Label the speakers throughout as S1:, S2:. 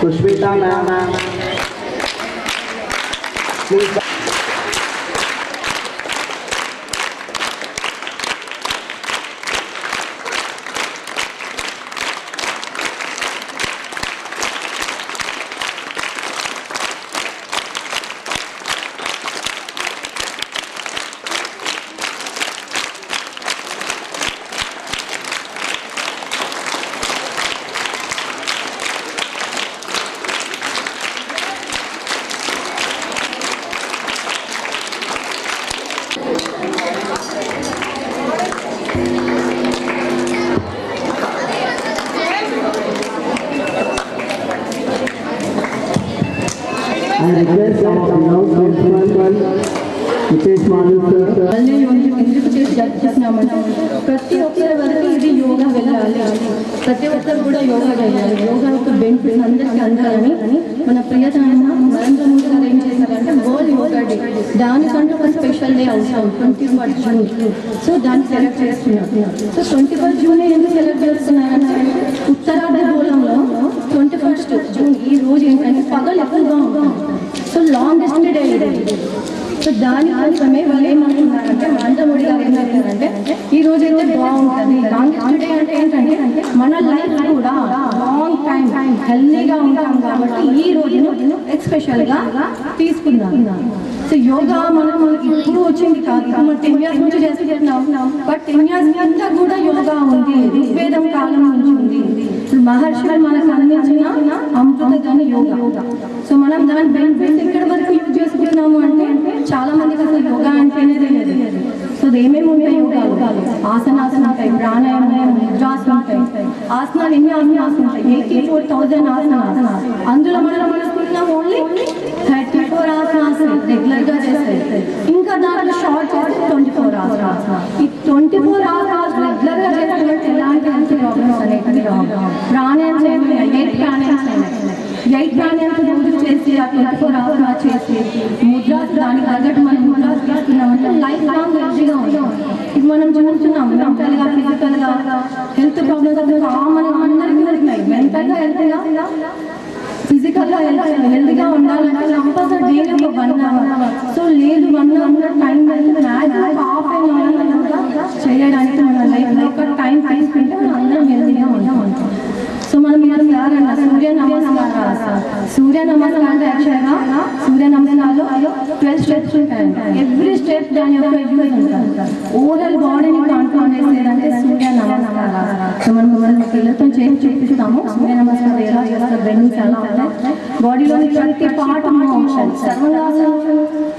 S1: Pushpita ma'am. Please. I request our now principal, Mitesh Manu sir.
S2: మళ్ళీ ఎందుకు చేసి చేస్తున్నామంటే ప్రతి ఒక్కరి వరకు ఇది యోగా వెళ్ళాలి ప్రతి ఒక్కరు కూడా యోగా చేయాలి యోగా యొక్క బెనిఫిట్ అందరికీ అందాలని మన ప్రియతమైన నరేంద్ర మోడీ గారు ఏం చేశారంటే వరల్డ్ యోగా డే దానికంటూ ఒక స్పెషల్ డే అవసరం ట్వంటీ ఫస్ట్ జూన్ సో దాన్ని సెలెక్ట్ చేస్తున్నాం సో ట్వంటీ ఫస్ట్ జూన్ ఎందుకు సెలెక్ట్ చేస్తున్నారంటే ఉత్తరాధర్గోళంలో ట్వంటీ ఫస్ట్ జూన్ ఈ రోజు ఏంటంటే పగలు ఎక్కువగా ఉంటాం సో లాంగెస్ట్ డే ఇది సో దానికోసమే వాళ్ళు ఏమంటున్నారంటే మందముడి గారు ఏమంటున్నారంటే ఈ రోజు అయితే బాగుంటుంది. లాంగెస్ట్ డే అంటే ఏంటంటే మన లైఫ్ కూడా లాంగ్ టైం హెల్దీగా ఉంటాం కాబట్టి ఈ రోజును ఎక్స్పెషల్గా తీసుకున్నాం సో యోగా మనం మనకి ఇప్పుడు వచ్చింది కాదు. ఇప్పుడు మనం టెన్ ఇయర్స్ నుంచి చేస్తున్నాం. బట్ టెన్ ఇయర్స్ కింద కూడా యోగా ఉంది. ఋగ్వేదం కాలం నుంచి ఉంది. మహర్షులు మనకు అందించిన అమృత యోగా. సో మనం దాని బెనిఫిట్స్ ఎక్కడి వరకు యూజ్ చేసుకుంటున్నాము అంటే చాలా మందికి అసలు యోగా అంటేనే తెలియదు. సో ఏమేమి ఉంటాయి యోగాలు? ఆసనాసన ఉంటాయి ప్రాణాయామం ముద్రాసనం ఉంటాయి. ఆసనాలు ఎన్ని ఆసనాలు ఉంటాయి? ఎయిటీ ఫోర్ థౌజండ్ ఆసనాలు. అందులో మనం మనకు ఓన్లీ థర్టీ ఫోర్ ఆసనాస్ రెగ్యులర్గా చేస్తాయి ఇంకా దాంట్లో షార్ట్ చేస్తే ట్వంటీ ఫోర్ ఆసనాస్ ఈ ట్వంటీ ఫోర్ ఆసనాస్ రెగ్యులర్గా చేస్తున్నట్టు ఎలాంటి హెల్త్ ప్రాబ్లమ్స్ అనేవి రావు ప్రాణాయామం ఏమి ఎయిట్ ప్రాణాయామం ఎయిట్ చేసి ఆ ట్వంటీ ఫోర్ అవర్స్ చేసి ముద్రాస్ దానికి తగ్గట్టు మనం ముద్రాస్ తీసుకున్నామంటే లైఫ్ లాంగ్ హెల్తీగా ఉంటాం ఇది మనం చూస్తున్నాం మెంటల్గా ఫిజికల్గా హెల్త్ ప్రాబ్లమ్స్ కామన్ అందరికీ దొరికినాయి మెంటల్గా హెల్తీగా ఫిజికల్గా హెల్తీగా ఉండాలంటే కంపల్సరీ డైలీ ఒక వన్ అవర్ సో లేదు one hour time maximum half an hour చేయడానికి మన లైఫ్లో ఒక టైం తీసుకుంటే మనం అందరం హెల్తీగా ఉంటాం ఉంటాం సో మనం మనం ఎవరన్నా సూర్య నమస్కారం సూర్య నమస్కారం అంటే యాక్చువల్గా సూర్య నమస్కారాలు ట్వెల్వ్ స్టెప్స్ ఉంటాయంట. ఎవ్రీ స్టెప్ దాని యొక్క యూజ్ ఓవరాల్ బాడీని కంట్రోల్ చేసేదంటే సూర్య నమస్కారం సో మనం మనం పిల్లలతో చేసి చూపిస్తాము. సూర్య నమస్కారం ఎలా చేస్తారు బెనిఫిట్స్ ఎలా ఉంటాయి బాడీలోని ప్రతి పార్ట్ మోషన్ సర్వంగాసనం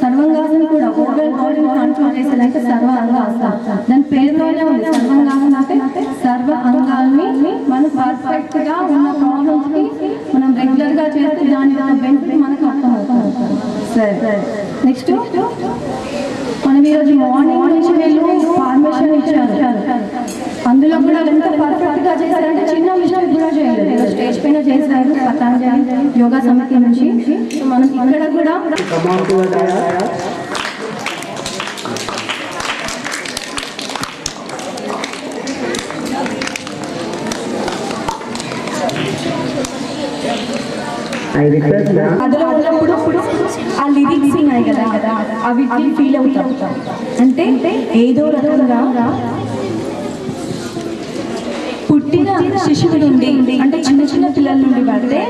S2: సర్వంగాసనం కూడా ఓవరాల్ బాడీని కంట్రోల్ చేసేదంటే సర్వ అంగాసనం దాని పేరులోనే ఉంది సర్వంగాసనం అంటే సర్వ అంగాల్ని మనం పర్ఫెక్ట్గా ఉన్న ప్రాబ్లమ్స్కి మనం రెగ్యులర్గా చేస్తే దాని బెనిఫిట్ మనకు అర్థమవుతుంది. సరే. నెక్స్ట్ మనం ఈరోజు మార్నింగ్ నుంచి వీళ్ళు ఫార్మేషన్ ఇచ్చారు. అందులో కూడా ఎంత పర్ఫెక్ట్గా చేశారంటే చిన్న మిషన్ కూడా చేయలేదు. స్టేజ్ పైన చేశారు పతాంజలి యోగా సమితి నుంచి. మనం ఇక్కడ కూడా అందులో ఉన్నప్పుడు ఆ లిరిక్స్ ఉన్నాయి కదా అవి ఫీల్ అవుతాం అంటే ఏదో రకంగా పుట్టిన శిశువు నుండి అంటే చిన్న చిన్న పిల్లల నుండి పడితే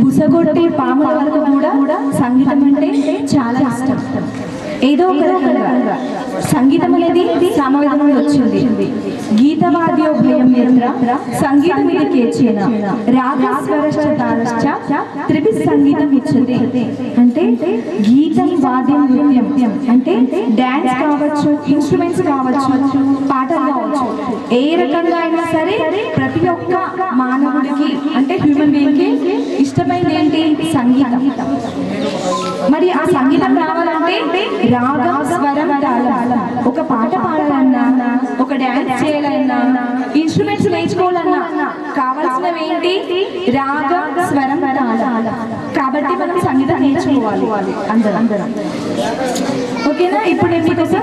S2: బుసగొట్టే పాముల వరకు కూడా సంగీతం అంటే చాలా ఇష్టం. ఏదో ఒక రకంగా సంగీతం అనేది సామవేదం నుండి వచ్చింది. గీతవాద్యో భయం నేత్ర సంగీతం ఇది త్రిభి సంగీతం ఇచ్చింది అంటే గీతం వాద్యం నృత్యం అంటే డాన్స్ కావచ్చు ఇన్స్ట్రుమెంట్స్ కావచ్చు పాటలు కావచ్చు ఏ రకంగా అయినా సరే ప్రతి ఒక్క మానవుడికి అంటే హ్యూమన్ బీయింగ్కి ఇష్టమైనది ఏంటి సంగీతం. మరి ఆ సంగీతం రావాలంటే రాగం స్వరం ఒక పాట పాడాలన్నా చేయాలన్నా
S3: ఇన్స్ట్రుమెంట్స్ నేర్చుకోవాలన్నా కావాల్సినవి ఏంటి రాగ స్వరం కాబట్టి మనం సంగీతం నేర్చుకోవాలి అందరం. అందరం ఓకేనా? ఇప్పుడు ఏమి కోసం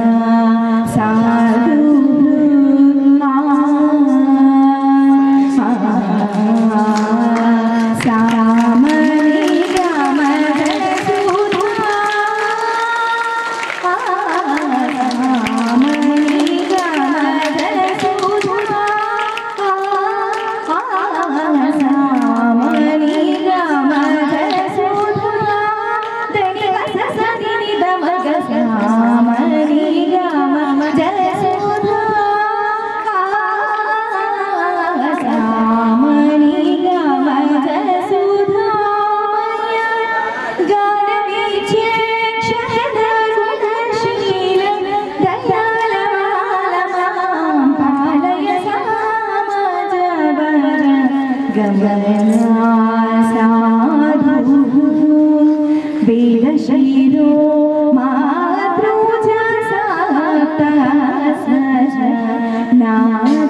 S3: now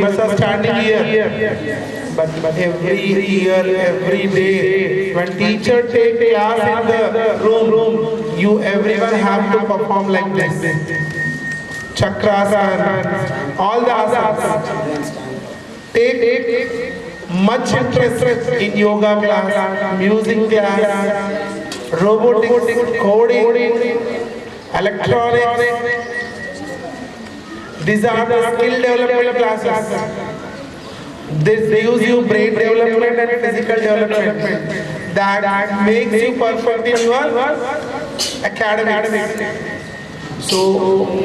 S4: Must are standing here. But, but every year, every day, when teacher take class in the room, room, you everyone have to perform like this. Chakras, all the asanas. Take, take much interest in yoga class, music class, robotics, coding, electronics. These are the skill development classes. This gives you brain development and physical development that makes you perfect in your academics. So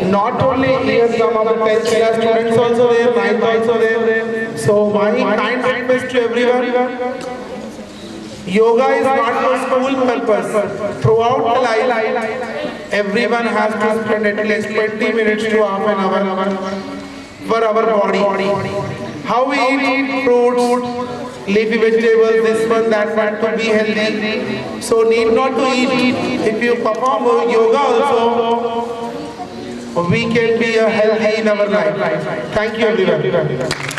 S4: not only here some of the 10th class students also there, 9th also there. So my kind request to everyone, yoga is not for school purpose. Throughout the life, everyone has to spend at least 20 minutes to half an hour for our body. How we eat fruits, leafy vegetables, this one, that one to be healthy. So need not to eat. If you perform yoga also, we can be healthy in our life. Thank you everyone.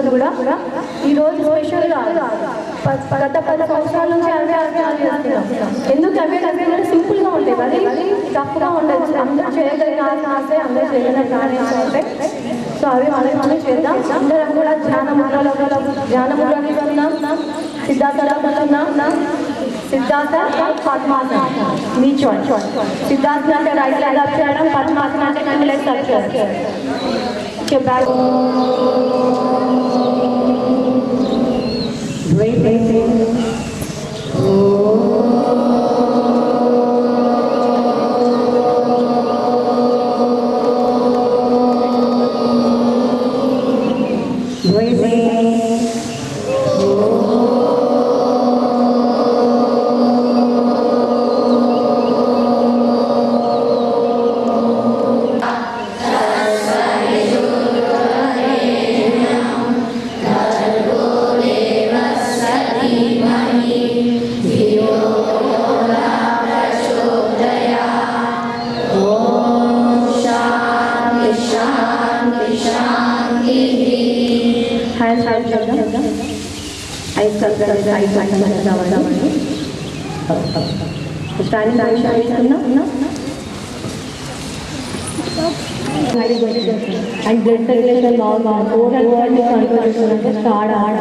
S2: ఒక్కటి కూడా. ఈ రోజు special కాదు గత పది సంవత్సరాల నుంచి అవే అవే ఎందుకు అవే అవే అంటే సింపుల్గా ఉంటాయి. అది తప్పుగా ఉండదు అందరూ చేయగలిగిన ఆసే అందరూ చేయగలిగిన ఆసనాలు సో అవి మనం మనం చేద్దాం. అందరం కూడా ధ్యాన ముద్రలో ధ్యాన ముద్రలో ఉన్నాం సిద్ధార్థ పద్మాసన. మీ చాయిస్ సిద్ధార్థ అంటే రైట్ లెగ్ అప్ చేయడం పద్మాసన అంటే రెండు లెగ్స్ అప్ చేయడం. Okay back Great, great, great. Standing position వేసుకున్నా and blood circulation normal overall body control అంటే స్టార్ట్ ఆడ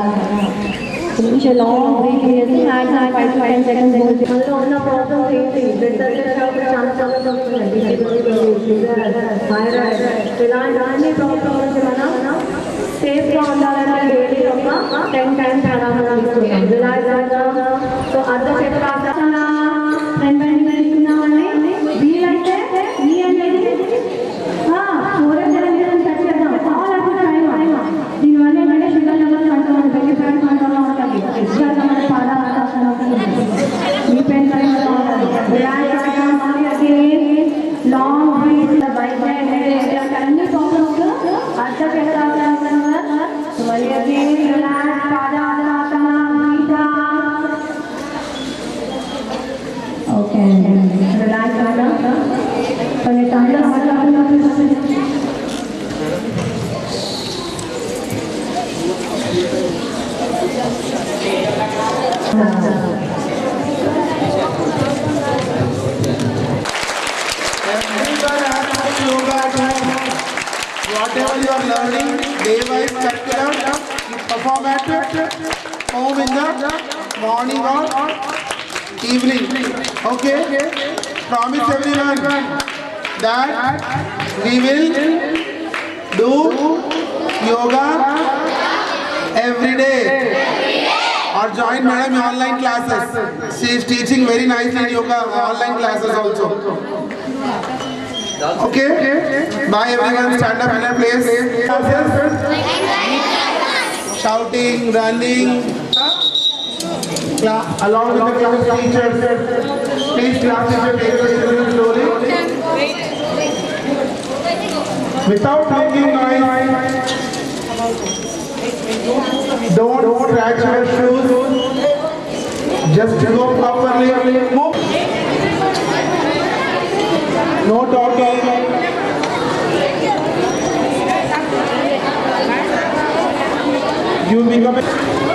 S2: కొంచెం లాంగ్ బ్రీతింగ్ చేసి hands and five five seconds అందులో ఉన్న ప్రాబ్లమ్స్ ఏంటి బ్లడ్ సర్క్యులేషన్ చాలా ప్రాబ్లమ్స్ వస్తున్నాయి థైరాయిడ్ ఇలాంటి ప్రాబ్లమ్స్ నుంచి మనం సేఫ్గా ఉండాలంటే డైలీ ఒక టెన్ టైమ్స్ ఆడాలి సో అర్ధ చక్రాసన రెండు
S4: 拜拜 morning or evening. Okay? Promise everyone that we will do yoga every day. Or join madam in online classes. She is teaching very nicely in yoga online classes also. Okay? Bye everyone. Stand up in a place. Shouting, running. Cla- along with the class teachers. Please class teacher take the children slowly. without making noise. Don't scratch your shoes. Just go properly. Move. No talking. You become a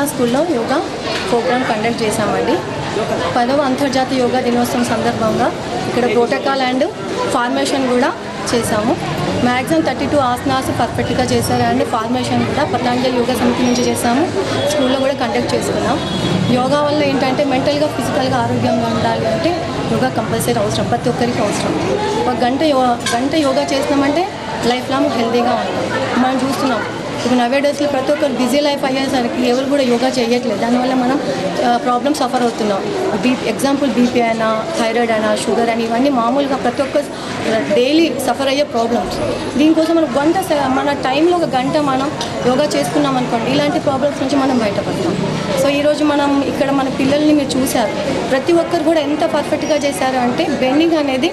S2: జిల్లా స్కూల్లో yoga programme conduct చేశామండి. పదవ అంతర్జాతీయ యోగా దినోత్సవం సందర్భంగా ఇక్కడ protocol and formation కూడా చేశాము. మ్యాక్సిమం థర్టీ టూ ఆసనాస్ పర్ఫెక్ట్గా చేశారు అండ్ ఫార్మేషన్ కూడా పతంజలి యోగా సమితి నుంచి చేశాము. స్కూల్లో కూడా కండక్ట్ చేసుకున్నాం. యోగా వల్ల ఏంటంటే మెంటల్గా ఫిజికల్గా ఆరోగ్యంగా ఉండాలి అంటే యోగా కంపల్సరీ అవసరం. ప్రతి ఒక్కరికి అవసరం. ఒక గంట యో గంట యోగా చేసినామంటే లైఫ్ లాంగ్ హెల్తీగా ఉంటాం. మనం చూస్తున్నాం. ఇప్పుడు నవే డేస్లో ప్రతి ఒక్కరు బిజీ లైఫ్ అయ్యేసరికి ఎవరు కూడా యోగా చేయట్లేదు. దానివల్ల మనం ప్రాబ్లమ్ సఫర్ అవుతున్నాం. బీ ఎగ్జాంపుల్ బీపీ అయినా థైరాయిడ్ అయినా షుగర్ అని ఇవన్నీ మామూలుగా ప్రతి ఒక్క డైలీ సఫర్ అయ్యే ప్రాబ్లమ్స్ దీనికోసం మనం గంట స- మన టైంలో ఒక గంట మనం యోగా చేసుకున్నాం అనుకోండి ఇలాంటి ప్రాబ్లమ్స్ నుంచి మనం బయటపడతాం. సో ఈరోజు మనం ఇక్కడ మన పిల్లల్ని మీరు చూశారు. ప్రతి ఒక్కరు కూడా ఎంత పర్ఫెక్ట్గా చేశారు అంటే బెండింగ్ అనేది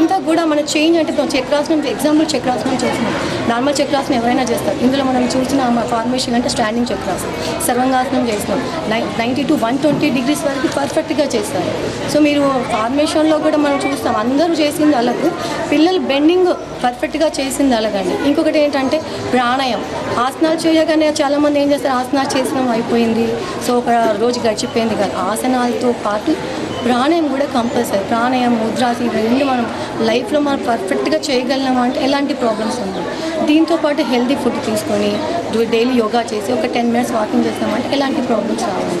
S2: ఇంత కూడా మన చేంజ్ అంటే ఇప్పుడు చక్రాసనం ఎగ్జాంపుల్ చక్రాసనం చేస్తున్నాం. నార్మల్ చక్రాసనం ఎవరైనా చేస్తారు. ఇందులో మనం మనం చూసిన ఫార్మేషన్ అంటే స్టాండింగ్ చక్రాసనం సర్వంగాసనం చేసినాం ninety to one twenty degrees వరకు పర్ఫెక్ట్గా చేస్తారు. సో మీరు ఫార్మేషన్లో కూడా మనం చూస్తాం అందరూ చేసింది అలాగే. పిల్లలు బెండింగ్ పర్ఫెక్ట్గా చేసింది అలాగండి. ఇంకొకటి ఏంటంటే ప్రాణాయం ఆసనాలు చేయగానే చాలామంది ఏం చేస్తారు? ఆసనాలు చేసినాం అయిపోయింది. సో ఒక రోజు గడిచిపోయింది కదా. ఆసనాలతో పాటు ప్రాణాయం కూడా కంపల్సరీ ప్రాణాయం ముద్రాసి ఇవన్నీ మనం లైఫ్లో మనం పర్ఫెక్ట్గా చేయగలం అంటే ఎలాంటి ప్రాబ్లమ్స్ ఉండవు. దీంతో పాటు హెల్దీ ఫుడ్ తీసుకొని డైలీ యోగా చేసి ఒక టెన్ మినిట్స్ వాకింగ్ చేసినామంటే ఎలాంటి ప్రాబ్లమ్స్ రావాలి